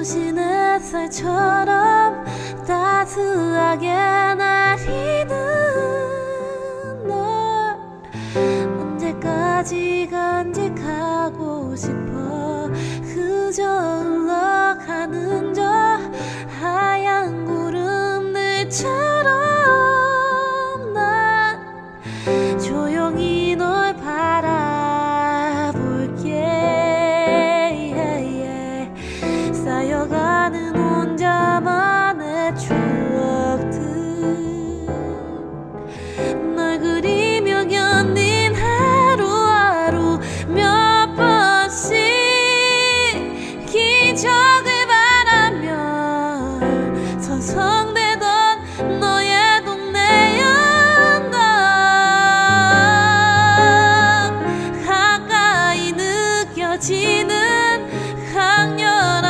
부신 햇살처럼 따스하게 나리는 널. 언제까지 간직하고 싶어 그저 흘러가는 저 하얀 구름들처럼 난 조용히 쌓여가는 혼자만의 추억들. 널 그리며 견딘 하루하루 몇 번씩 기적을 바라며 서성대